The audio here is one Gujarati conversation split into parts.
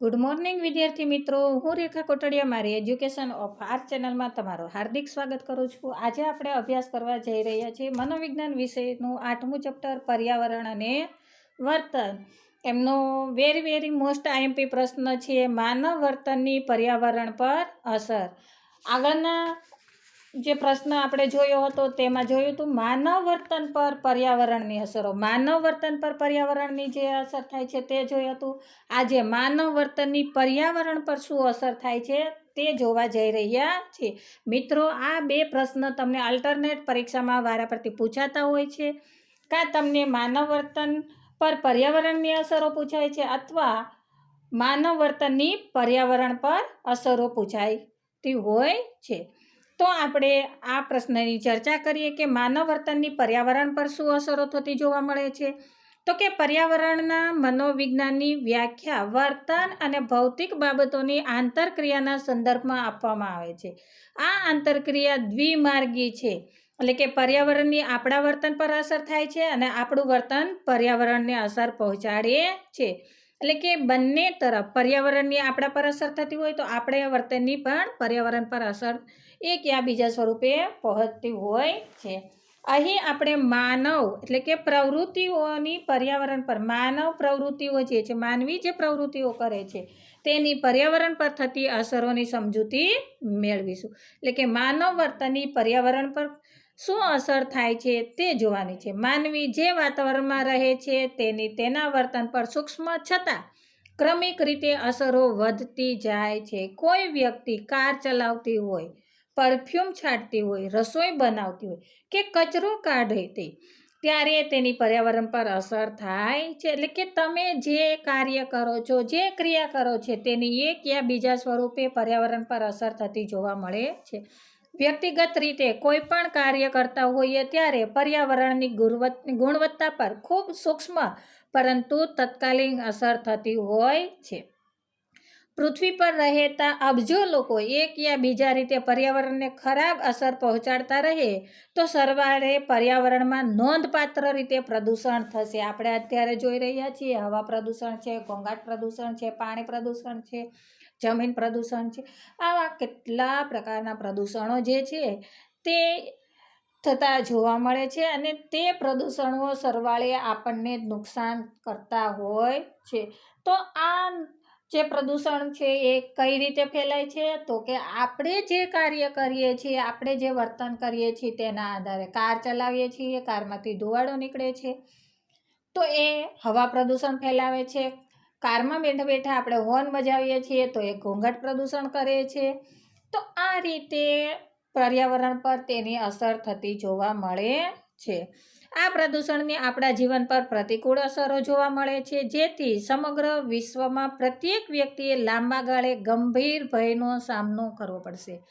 ગુડ મોર્નિંગ વિદ્યાર્થી મિત્રો. હું રેખા કોટડિયા, મારી એજ્યુકેશન ઓફ આર્ટ ચેનલમાં તમારું હાર્દિક સ્વાગત કરું છું. આજે આપણે અભ્યાસ કરવા જઈ રહ્યા છીએ મનોવિજ્ઞાન વિષયનું આઠમું ચેપ્ટર, પર્યાવરણ અને વર્તન. એમનો વેરી વેરી મોસ્ટ આઈએમપી પ્રશ્ન છે, માનવ વર્તનની પર્યાવરણ પર અસર. આગળના જે પ્રશ્ન આપણે જોયો હતો તેમાં જોયું હતું માનવ વર્તન પર પર્યાવરણની અસરો. માનવ વર્તન પર પર્યાવરણની જે અસર થાય છે તે જોયું હતું. આજે માનવ વર્તનની પર્યાવરણ પર શું અસર થાય છે તે જોવા જઈ રહ્યા છીએ. મિત્રો, આ બે પ્રશ્ન તમને અલ્ટરનેટ પરીક્ષામાં વારાફરતી પૂછાતા હોય છે. કાં તમને માનવ વર્તન પર પર્યાવરણની અસરો પૂછાય છે અથવા માનવ વર્તનની પર્યાવરણ પર અસરો પૂછાયતી હોય છે? તો આપણે આ પ્રશ્નની ચર્ચા કરીએ કે માનવ વર્તનની પર્યાવરણ પર શું અસરો થતી જોવા મળે છે? તો કે પર્યાવરણના મનોવિજ્ઞાનની વ્યાખ્યા વર્તન અને ભૌતિક બાબતોની આંતરક્રિયાના સંદર્ભમાં આપવામાં આવે છે. આ આંતરક્રિયા દ્વિમાર્ગી છે, એટલે કે પર્યાવરણની આપણા વર્તન પર અસર થાય છે અને આપણું વર્તન પર્યાવરણને અસર પહોંચાડે છે. એટલે કે બંને તરફ પર્યાવરણની આપણા પર અસર થતી હોય તો આપણે વર્તનની પણ પર્યાવરણ પર અસર એક યા બીજા સ્વરૂપે પહોંચતી હોય છે. અહીં આપણે માનવ એટલે કે પ્રવૃત્તિઓની પર્યાવરણ પર, માનવ પ્રવૃત્તિઓ જે છે, માનવી જે પ્રવૃત્તિઓ કરે છે, તેની પર્યાવરણ પર થતી અસરોની સમજૂતી મેળવીશું. એટલે કે માનવ વર્તનની પર્યાવરણ પર શું અસર થાય છે તે જોવાની છે. માનવી જે વાતાવરણમાં રહે છે તેની, તેના વર્તન પર સૂક્ષ્મ છતાં ક્રમિક રીતે અસરો વધતી જાય છે. કોઈ વ્યક્તિ કાર ચલાવતી હોય પરફ્યુમ છાંટતી હોય, રસોઈ બનાવતી હોય કે કચરો કાઢે તે ત્યારે તેની પર્યાવરણ પર અસર થાય છે. એટલે કે તમે જે કાર્ય કરો છો, જે ક્રિયા કરો છો, તેની એક યા બીજા સ્વરૂપે પર્યાવરણ પર અસર થતી જોવા મળે છે. વ્યક્તિગત રીતે કોઈ પણ કાર્ય કરતા હોઈએ ત્યારે પર્યાવરણની ગુણવત્તા પર ખૂબ સૂક્ષ્મ પરંતુ તત્કાલીન અસર થતી હોય છે. પૃથ્વી પર રહેતા અબજો લોકો એક યા બીજા રીતે પર્યાવરણને ખરાબ અસર પહોંચાડતા રહે, તો સરવાળે પર્યાવરણમાં નોંધપાત્ર રીતે પ્રદૂષણ થશે. આપણે અત્યારે જોઈ રહ્યા છીએ, હવા પ્રદૂષણ છે, ઘોંઘાટ પ્રદૂષણ છે, પાણી પ્રદૂષણ છે, જમીન પ્રદૂષણ છે. આવા કેટલા પ્રકારના પ્રદૂષણો જે છે તે થતા જોવા મળે છે અને તે પ્રદૂષણો સરવાળે આપણને નુકસાન કરતા હોય છે. તો આ જે પ્રદૂષણ છે એ કઈ રીતે ફેલાય છે? તો કે આપણે જે કાર્ય કરીએ છીએ, આપણે જે વર્તન કરીએ છીએ તેના આધારે કાર ચલાવીએ છીએ, કારમાંથી ધુવાડો નીકળે છે. તો એ હવા પ્રદૂષણ ફેલાવે છે. કારમાં બેઠા બેઠા આપણે હોર્ન બજાવીએ છીએ તો એ ઘોંઘાટ પ્રદૂષણ કરે છે. તો આ રીતે પર્યાવરણ પર તેની અસર થતી જોવા મળે છે. આ પ્રદૂષણની આપણા જીવન પર પ્રતિકૂળ અસરો જોવા મળે છે. જેથી સમગ્ર વિશ્વમાં પ્રત્યેક વ્યક્તિએ લાંબા ગાળે ગંભીર ભયનો સામનો કરવો પડશે.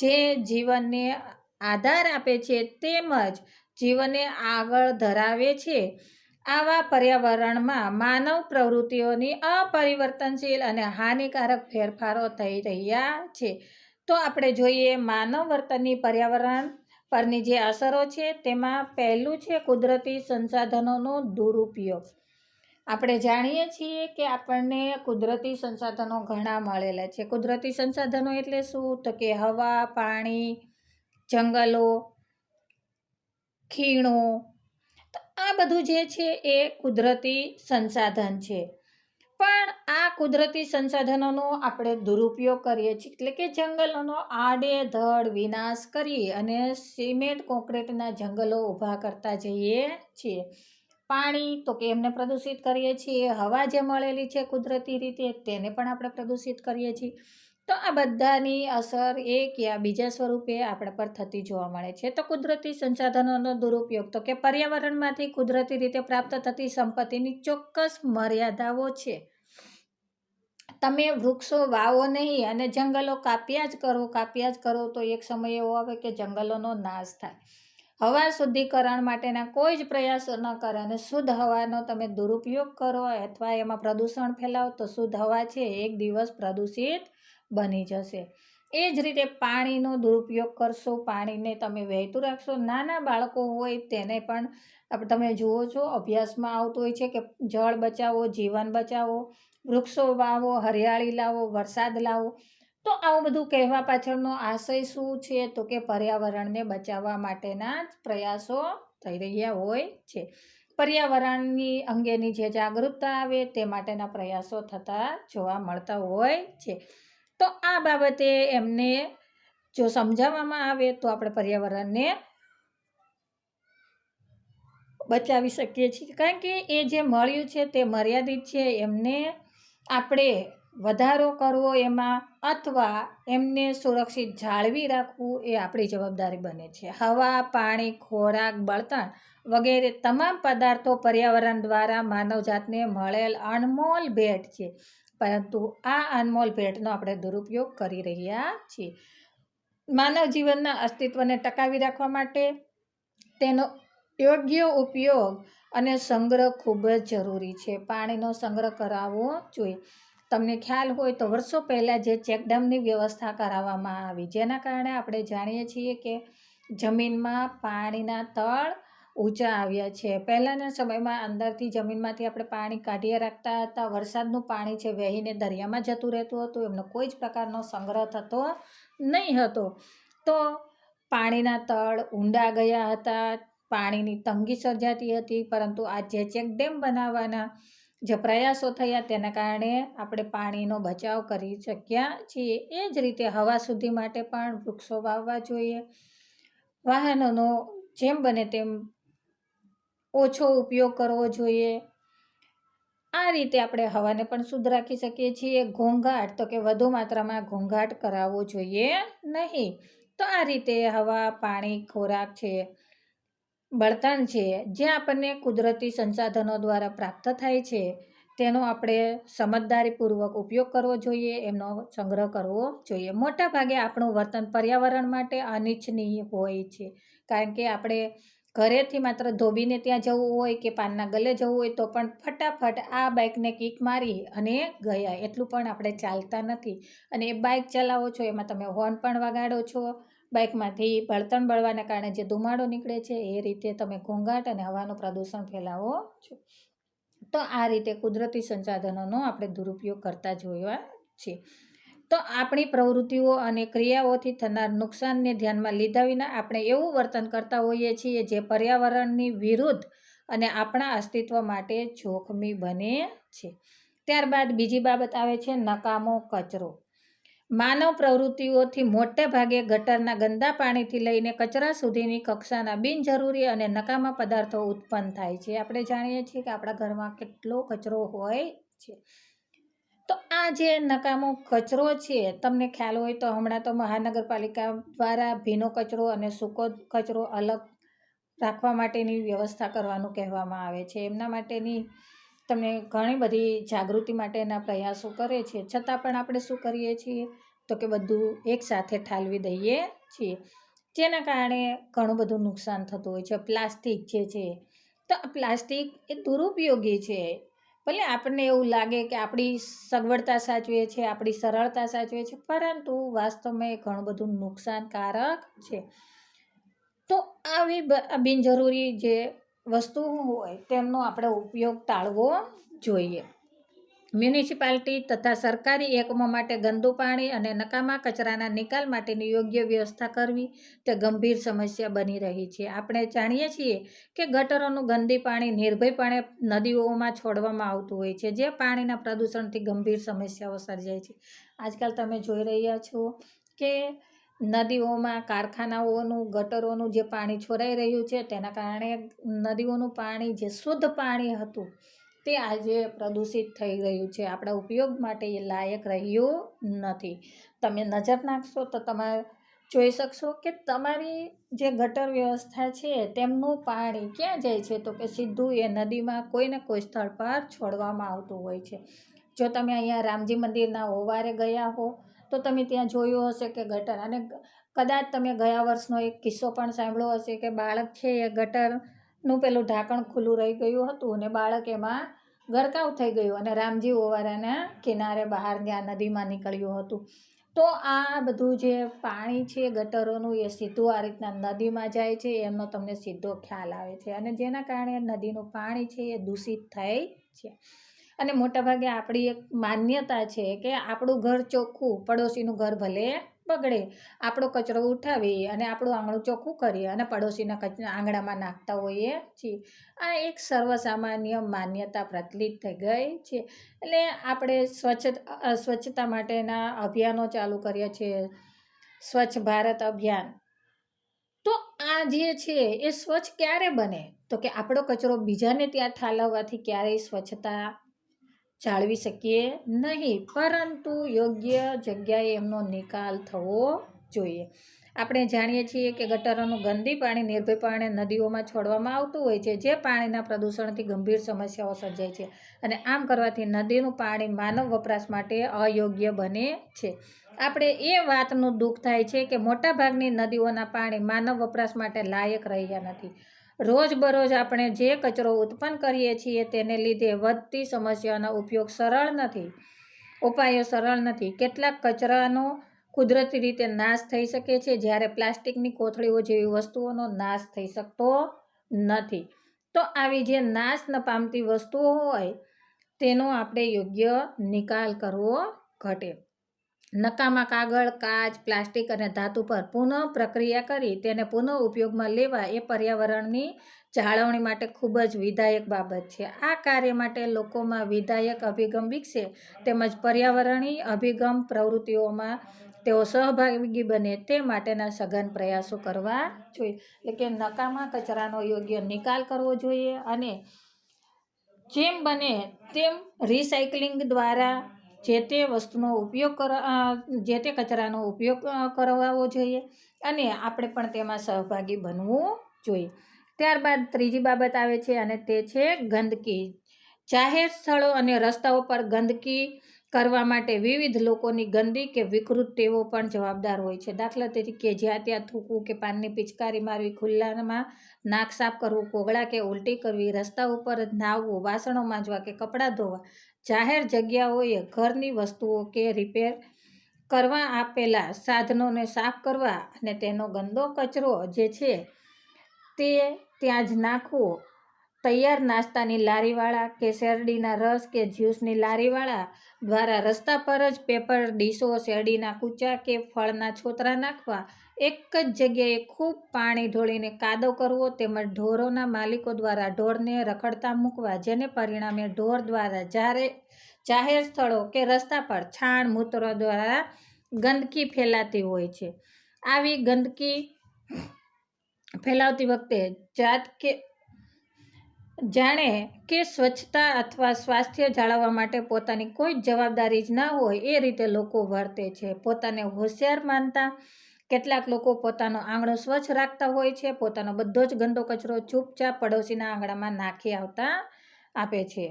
જે જીવનને આધાર આપે છે તેમજ જીવનને આગળ ધરાવે છે. આવા પર્યાવરણમાં માનવ પ્રવૃત્તિઓની અપરિવર્તનશીલ અને હાનિકારક ફેરફારો થઈ રહ્યા છે. તો આપણે જોઈએ માનવ વર્તનની પર્યાવરણ પરની જે અસરો છે, તેમાં પહેલું છે કુદરતી સંસાધનોનો દુરુપયોગ. આપણે જાણીએ છીએ કે આપણને કુદરતી સંસાધનો ઘણા મળેલા છે. કુદરતી સંસાધનો એટલે શું? તો કે હવા, પાણી, જંગલો, ખીણો. આ બધું જે છે એ કુદરતી સંસાધન છે. પણ આ કુદરતી સંસાધનોનો આપણે દુરુપયોગ કરીએ છીએ. એટલે કે જંગલોનો આડેધડ વિનાશ કરી અને સિમેન્ટ કોન્ક્રીટના જંગલો ઊભા કરતા જઈએ છીએ. પાણી તો કે એમને પ્રદૂષિત કરીએ છીએ. હવા જે મળેલી છે કુદરતી રીતે તેને પણ આપણે પ્રદૂષિત કરીએ છીએ. તો આ બધાની અસર એક યા બીજા સ્વરૂપે આપણા પર થતી જોવા મળે છે. તો કુદરતી સંસાધનોનો દુરુપયોગ તો કે પર્યાવરણમાંથી કુદરતી રીતે પ્રાપ્ત થતી સંપત્તિની ચોક્કસ મર્યાદાઓ છે. તમે વૃક્ષો વાવો નહીં અને જંગલો કાપ્યા જ કરો, કાપ્યા જ કરો તો એક સમય એવો આવે કે જંગલોનો નાશ થાય. હવા શુદ્ધિકરણ માટેના કોઈ જ પ્રયાસો ન કરે અને શુદ્ધ હવાનો તમે દુરુપયોગ કરો અથવા એમાં પ્રદૂષણ ફેલાવો તો શુદ્ધ હવા છે, એક દિવસ પ્રદૂષિત બની જશે. એ જ રીતે પાણીનો દુરુપયોગ કરશો, પાણીને તમે વહેતું રાખશો. નાના બાળકો હોય તેને પણ તમે જુઓ છો, અભ્યાસમાં આવતું હોય છે કે જળ બચાવો, જીવન બચાવો, વૃક્ષો વાવો, હરિયાળી લાવો, વરસાદ લાવો. તો આવું બધું કહેવા પાછળનો આશય શું છે? તો કે પર્યાવરણને બચાવવા માટેના જ પ્રયાસો થઈ રહ્યા હોય છે. પર્યાવરણની અંગેની જે જાગૃતતા આવે તે માટેના પ્રયાસો થતા જોવા મળતા હોય છે. તો આ બાબતે એમને જો સમજાવવામાં આવે તો આપણે પર્યાવરણને બચાવી શકીએ છીએ. કારણ કે એ જે મળ્યું છે તે મર્યાદિત છે. એમને આપણે વધારો કરવો એમાં અથવા એમને સુરક્ષિત જાળવી રાખવું એ આપણી જવાબદારી બને છે. હવા, પાણી, ખોરાક, બળતણ વગેરે તમામ પદાર્થો પર્યાવરણ દ્વારા માનવજાતને મળેલ અનમોલ ભેટ છે. પરંતુ આ અનમોલ ભેટનો આપણે દુરુપયોગ કરી રહ્યા છીએ. માનવ જીવનના અસ્તિત્વને ટકાવી રાખવા માટે તેનો યોગ્ય ઉપયોગ અને સંગ્રહ ખૂબ જ જરૂરી છે. પાણીનો સંગ્રહ કરાવવો જોઈએ. તમને ખ્યાલ હોય તો વર્ષો પહેલાં જે ચેકડેમની વ્યવસ્થા કરાવવામાં આવી, જેના કારણે આપણે જાણીએ છીએ કે જમીનમાં પાણીના તળ ઊંચા આવ્યા છે. પહેલાંના સમયમાં અંદરથી જમીનમાંથી આપણે પાણી કાઢીએ રાખતા હતા. વરસાદનું પાણી છે વહીને દરિયામાં જતું રહેતું હતું, એમનો કોઈ જ પ્રકારનો સંગ્રહ થતો નહીં હતો. તો પાણીના તળ ઊંડા ગયા હતા, પાણીની તંગી સર્જાતી હતી, પરંતુ આ જે ચેકડેમ બનાવવાના જે પ્રયાસો થયા તેના કારણે આપણે પાણીનો બચાવ કરી શક્યા છીએ. એ જ રીતે હવા સુધી માટે પણ વૃક્ષો વાવવા જોઈએ. વાહનોનો જેમ બને તેમ ઓછો ઉપયોગ કરવો જોઈએ. આ રીતે આપણે હવાને પણ શુદ્ધ રાખી શકીએ છીએ. ઘોંઘાટ, તો કે વધુ માત્રામાં ઘોંઘાટ કરાવવો જોઈએ નહીં. તો આ રીતે હવા, પાણી, ખોરાક છે, બળતણ છે, જે આપણને કુદરતી સંસાધનો દ્વારા પ્રાપ્ત થાય છે, તેનો આપણે સમજદારીપૂર્વક ઉપયોગ કરવો જોઈએ, એમનો સંગ્રહ કરવો જોઈએ. મોટા ભાગે આપણું વર્તન પર્યાવરણ માટે અનિચ્છનીય હોય છે, કારણ કે આપણે ઘરેથી માત્ર ધોબીને ત્યાં જવું હોય કે પાનના ગલે જવું હોય તો પણ ફટાફટ આ બાઇકને કિક મારી અને ગયા. એટલું પણ આપણે ચાલતા નથી. અને એ બાઇક ચલાવો છો, એમાં તમે હોર્ન પણ વગાડો છો. બાઇકમાંથી બળતણ બળવાના કારણે જે ધુમાડો નીકળે છે, એ રીતે તમે ઘોંઘાટ અને હવાનું પ્રદૂષણ ફેલાવો છો. તો આ રીતે કુદરતી સંસાધનોનો આપણે દુરુપયોગ કરતા જોયા છે તો આપણી પ્રવૃત્તિઓ અને ક્રિયાઓથી થનાર નુકસાનને ધ્યાનમાં લીધા વિના આપણે એવું વર્તન કરતા હોઈએ છીએ જે પર્યાવરણની વિરુદ્ધ અને આપણા અસ્તિત્વ માટે જોખમી બને છે. ત્યારબાદ બીજી બાબત આવે છે નકામો કચરો. માનવ પ્રવૃત્તિઓથી મોટે ભાગે ગટરના ગંદા પાણીથી લઈને કચરા સુધીની કક્ષાના બિનજરૂરી અને નકામા પદાર્થો ઉત્પન્ન થાય છે. આપણે જાણીએ છીએ કે આપણા ઘરમાં કેટલો કચરો હોય છે. આ જે નકામો કચરો છે, તમને ખ્યાલ હોય તો હમણાં તો મહાનગરપાલિકા દ્વારા ભીનો કચરો અને સૂકો કચરો અલગ રાખવા માટેની વ્યવસ્થા કરવાનું કહેવામાં આવે છે. એમના માટેની તમને ઘણી બધી જાગૃતિ માટેના પ્રયાસો કરે છે. છતાં પણ આપણે શું કરીએ છીએ? તો કે બધું એકસાથે ઠાલવી દઈએ છીએ. જેના કારણે ઘણું બધું નુકસાન થતું હોય છે. પ્લાસ્ટિક જે છે, તો પ્લાસ્ટિક એ દુરુપયોગી છે. ભલે આપણને એવું લાગે કે આપણી સગવડતા સાચવે છે, આપણી સરળતા સાચવે છે, પરંતુ વાસ્તવમાં એ ઘણું બધું નુકસાનકારક છે. તો આવી બિનજરૂરી જે વસ્તુ હોય, તેમનો આપણે ઉપયોગ ટાળવો જોઈએ. મ્યુનિસિપાલિટી તથા સરકારી એકમો માટે ગંદુ પાણી અને નકામા કચરાના નિકાલ માટેની યોગ્ય વ્યવસ્થા કરવી તે ગંભીર સમસ્યા બની રહી છે. આપણે જાણીએ છીએ કે ગટરોનું ગંદી પાણી નિર્ભયપણે નદીઓમાં છોડવામાં આવતું હોય છે, જે પાણીના પ્રદૂષણથી ગંભીર સમસ્યાઓ સર્જાય છે. આજકાલ તમે જોઈ રહ્યા છો કે નદીઓમાં કારખાનાઓનું, ગટરોનું જે પાણી છોડાઈ રહ્યું છે, તેના કારણે નદીઓનું પાણી જે શુદ્ધ પાણી હતું તે આજે પ્રદૂષિત થઈ રહ્યું છે. આપણા ઉપયોગ માટે એ લાયક રહ્યું નથી. તમે નજર નાખશો તો તમે જોઈ શકશો કે તમારી જે ગટર વ્યવસ્થા છે તેમનું પાણી ક્યાં જાય છે તો કે સીધું એ નદીમાં કોઈને કોઈ સ્થળ પર છોડવામાં આવતું હોય છે. જો તમે અહીંયા રામજી મંદિરના ઓવારે ગયા હો તો તમે ત્યાં જોયું હશે કે ગટર. અને કદાચ તમે ગયા વર્ષનો એક કિસ્સો પણ સાંભળ્યો હશે કે બાળક છે એ ગટરનું પેલું ઢાંકણ ખુલ્લું રહી ગયું હતું અને બાળક એમાં ગરકાવ થઈ ગયું અને રામજી ઓવારાના કિનારે બહાર ત્યાં નદીમાં નીકળ્યું હતું. તો આ બધું જે પાણી છે, ગટરોનું, એ સીધું આ રીતના નદીમાં જાય છે, એમનો તમને સીધો ખ્યાલ આવે છે. અને જેના કારણે નદીનું પાણી છે, એ દૂષિત થાય છે. અને મોટાભાગે આપણી એક માન્યતા છે કે આપણું ઘર ચોખ્ખું, પડોશીનું ઘર ભલે બગડે. આપણો કચરો ઉઠાવીએ અને આપણું આંગણું ચોખ્ખું કરીએ અને પડોશીના કચરા આંગણામાં નાખતા હોઈએ છીએ. આ એક સર્વસામાન્ય માન્યતા પ્રચલિત થઈ ગઈ છે. એટલે આપણે સ્વચ્છ સ્વચ્છતા માટેના અભિયાનો ચાલુ કરીએ છીએ સ્વચ્છ ભારત અભિયાન. તો આ જે છે એ સ્વચ્છ ક્યારે બને? તો કે આપણો કચરો બીજાને ત્યાં ઠાલવવાથી ક્યારેય સ્વચ્છતા જાળવી શકીએ નહીં, પરંતુ યોગ્ય જગ્યાએ એમનો નિકાલ થવો જોઈએ. આપણે જાણીએ છીએ કે ગટરોનું ગંદી પાણી નિર્ભયપણે નદીઓમાં છોડવામાં આવતું હોય છે, જે પાણીના પ્રદૂષણથી ગંભીર સમસ્યાઓ સર્જાય છે અને આમ કરવાથી નદીનું પાણી માનવ વપરાશ માટે અયોગ્ય બને છે. આપણે એ વાતનું દુઃખ થાય છે કે મોટાભાગની નદીઓના પાણી માનવ વપરાશ માટે લાયક રહ્યા નથી. રોજબરોજ આપણે જે કચરો ઉત્પન્ન કરીએ છીએ તેને લીધે વધતી સમસ્યાનો ઉપયોગ સરળ નથી, ઉપાયો સરળ નથી. કેટલાક કચરાનો કુદરતી રીતે નાશ થઈ શકે છે જ્યારે પ્લાસ્ટિકની કોથળીઓ જેવી વસ્તુઓનો નાશ થઈ શકતો નથી. તો આવી જે નાશ ન પામતી વસ્તુઓ હોય, તેનો આપણે યોગ્ય નિકાલ કરવો ઘટે. નકામા કાગળ, કાચ, પ્લાસ્ટિક અને ધાતુ પર પુનઃ પ્રક્રિયા કરી તેને પુનઃ ઉપયોગમાં લેવા એ પર્યાવરણની જાળવણી માટે ખૂબ જ વિધાયક બાબત છે. આ કાર્ય માટે લોકોમાં વિધાયક અભિગમ વિકસે તેમજ પર્યાવરણીય અભિગમ પ્રવૃત્તિઓમાં તેઓ સહભાગી બને તે માટેના સઘન પ્રયાસો કરવા જોઈએ. એટલે કે નકામા કચરાનો યોગ્ય નિકાલ કરવો જોઈએ અને જેમ બને તેમ રિસાયકલિંગ દ્વારા જે તે વસ્તુનો ઉપયોગ કર જે તે કચરાનો ઉપયોગ કરવો જોઈએ અને આપણે પણ તેમાં સહભાગી બનવું જોઈએ. ત્યારબાદ ત્રીજી બાબત આવે છે અને તે છે ગંદકી. જાહેર સ્થળો અને રસ્તાઓ પર ગંદકી કરવા માટે વિવિધ લોકોની ગંદી કે વિકૃત ટેવો પણ જવાબદાર હોય છે. દાખલા તરીકે જ્યાં ત્યાં થૂકવું કે પાનની પિચકારી મારવી, ખુલ્લામાં નાક સાફ કરવું, કોગળા કે ઉલટી કરવી, રસ્તા ઉપર જ વાસણો માંજવા કે કપડાં ધોવા જાહેર જગ્યાઓએ ઘરની વસ્તુઓ કે રિપેર કરવા આપેલા સાધનોને સાફ કરવા અને તેનો ગંદો કચરો જે છે તે ત્યાં જ નાખવો, તૈયાર નાસ્તાની લારીવાળા કે શેરડીના રસ કે જ્યુસની લારીવાળા દ્વારા રસ્તા પર જ પેપર ડીશો, શેરડીના કૂચા કે ફળના છોતરા નાખવા એક જ જગ્યાએ ખૂબ પાણી ઢોળીને કાદવ કરવો તેમજ ઢોરોના માલિકો દ્વારા ઢોરને રખડતા મૂકવા, જેને પરિણામે ઢોર દ્વારા જ્યારે જાહેર સ્થળો કે રસ્તા પર છાણ મૂત્રો દ્વારા ગંદકી ફેલાતી હોય છે. આવી ગંદકી ફેલાવતી વખતે જાત કે, જાણે કે સ્વચ્છતા અથવા સ્વાસ્થ્ય જાળવવા માટે પોતાની કોઈ જવાબદારી જ ના હોય એ રીતે લોકો વર્તે છે. પોતાને હોશિયાર માનતા કેટલાક લોકો પોતાનો આંગણો સ્વચ્છ રાખતા હોય છે, પોતાનો બધો જ ગંદો કચરો ચૂપચાપ પડોશીના આંગણામાં નાખી આવતા આપે છે.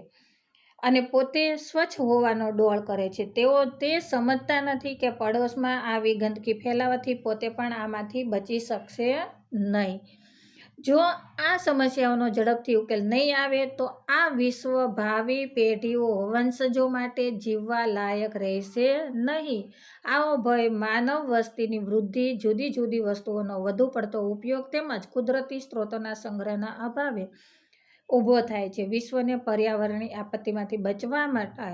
અને પોતે સ્વચ્છ હોવાનો ડોળ કરે છે. તેઓ તે સમજતા નથી કે પડોશમાં આવી ગંદકી ફેલાવાથી પોતે પણ આમાંથી બચી શકશે નહીં. જો આ સમસ્યાઓનો ઝડપથી ઉકેલ નહીં આવે, તો આ વિશ્વ ભાવિ પેઢીઓ વંશજો માટે જીવવા લાયક રહેશે નહીં. આવો ભય માનવ વસ્તીની વૃદ્ધિ, જુદી જુદી વસ્તુઓનો વધુ પડતો ઉપયોગ તેમજ કુદરતી સ્ત્રોતોના સંગ્રહના અભાવે ઊભો થાય છે. વિશ્વને પર્યાવરણીય આપત્તિમાંથી બચવા માટે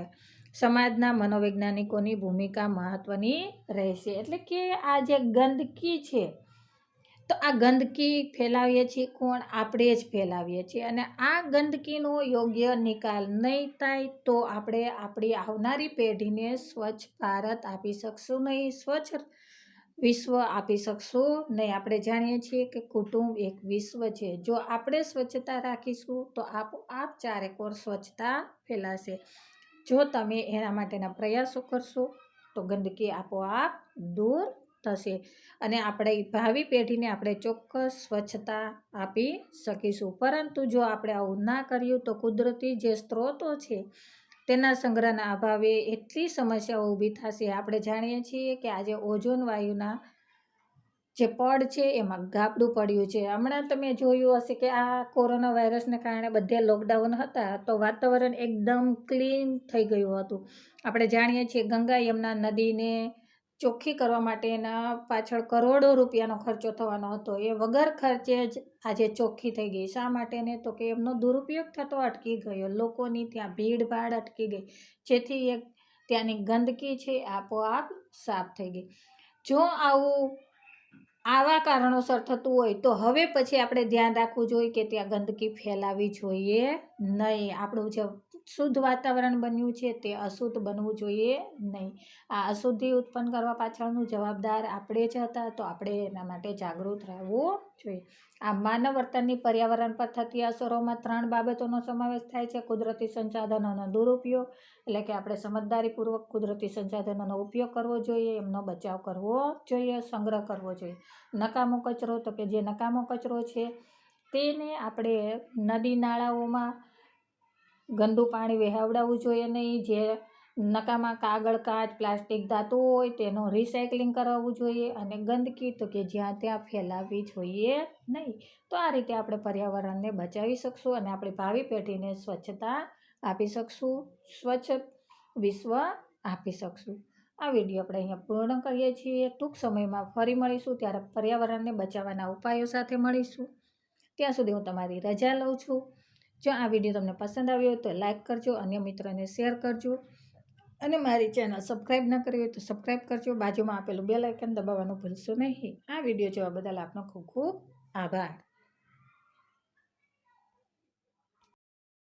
સમાજના મનોવૈજ્ઞાનિકોની ભૂમિકા મહત્ત્વની રહેશે. એટલે કે આ જે ગંદકી છે તો આ ગંદકી ફેલાવીએ છીએ, કોણ? આપણે જ ફેલાવીએ છીએ. અને આ ગંદકીનો યોગ્ય નિકાલ નહીં થાય તો આપણે આપણી આવનારી પેઢીને સ્વચ્છ ભારત આપી શકશું નહીં, સ્વચ્છ વિશ્વ આપી શકશું નહીં. આપણે જાણીએ છીએ કે કુટુંબ એક વિશ્વ છે. જો આપણે સ્વચ્છતા રાખીશું તો આપોઆપ ચારેકોર સ્વચ્છતા ફેલાશે. જો તમે એના માટેના પ્રયાસો કરશો તો ગંદકી આપોઆપ દૂર થશે. અને આપણે ભાવિ પેઢીને આપણે ચોક્કસ સ્વચ્છતા આપી શકીશું. પરંતુ જો આપણે આવું ના કર્યું તો કુદરતી જે સ્ત્રોતો છે, તેના સંગ્રહના અભાવે એટલી સમસ્યાઓ ઊભી થશે. આપણે જાણીએ છીએ કે આજે ઓઝોન વાયુના જે પડ છે, એમાં ગાબડું પડ્યું છે. હમણાં તમે જોયું હશે કે આ કોરોના વાયરસને કારણે બધે લોકડાઉન હતા, તો વાતાવરણ એકદમ ક્લીન થઈ ગયું હતું. આપણે જાણીએ છીએ ગંગા યમુના નદીને ચોખ્ખી કરવા માટેના પાછળ કરોડો રૂપિયાનો ખર્ચો થવાનો હતો. એ વગર ખર્ચે જ આજે ચોખ્ખી થઈ ગઈ. શા માટેને? તો કે એમનો દુરુપયોગ થતો અટકી ગયો. લોકોની ત્યાં ભીડભાડ અટકી ગઈ. જેથી એક ત્યાંની ગંદકી છે આપોઆપ સાફ થઈ ગઈ. જો આવું, આવા કારણોસર થતું હોય, તો હવે પછી આપણે ધ્યાન રાખવું જોઈએ કે ત્યાં ગંદકી ફેલાવી જોઈએ નહીં. આપણું જે શુદ્ધ વાતાવરણ બન્યું છે તે અશુદ્ધ બનવું જોઈએ નહીં. આ અશુદ્ધિ ઉત્પન્ન કરવા પાછળનું જવાબદાર આપણે જ હતા તો આપણે એના માટે જાગૃત રહેવું જોઈએ. આ માનવ વર્તનની પર્યાવરણ પર થતી અસરોમાં ત્રણ બાબતોનો સમાવેશ થાય છે, કુદરતી સંસાધનોનો દુરુપયોગ, એટલે કે આપણે સમજદારીપૂર્વક કુદરતી સંસાધનોનો ઉપયોગ કરવો જોઈએ, એમનો બચાવ કરવો જોઈએ, સંગ્રહ કરવો જોઈએ. નકામો કચરો, તો કે જે નકામો કચરો છે, તેને આપણે નદી નાળાઓમાં ગંદુ પાણી વહેવડાવવું જોઈએ નહીં. જે નકામા કાગળ, કાચ, પ્લાસ્ટિક ધાતુ હોય તેનું રિસાયકલિંગ કરાવવું જોઈએ અને ગંદકી તો કે જ્યાં ત્યાં ફેલાવવી જોઈએ નહીં. તો આ રીતે આપણે પર્યાવરણને બચાવી શકશું અને આપણી ભાવિ પેઢીને સ્વચ્છતા આપી શકશું, સ્વચ્છ વિશ્વ આપી શકશું. આ વીડિયો આપણે અહીંયા પૂર્ણ કરીએ છીએ. ટૂંક સમયમાં ફરી મળીશું, ત્યારે પર્યાવરણને બચાવવાના ઉપાયો સાથે મળીશું. ત્યાં સુધી હું તમારી રજા લઉં છું. જો આ વીડિયો તમને પસંદ આવ્યો તો લાઈક કરજો, અન્ય મિત્રોને શેર કરજો અને મારી ચેનલ સબસ્ક્રાઈબ ન કરી હોય તો સબસ્ક્રાઈબ કરજો. બાજુમાં આપેલું બેલ આઇકન દબાવવાનું ભૂલશો નહીં. આ વીડિયો જોવા બદલ આપનો ખૂબ ખૂબ આભાર.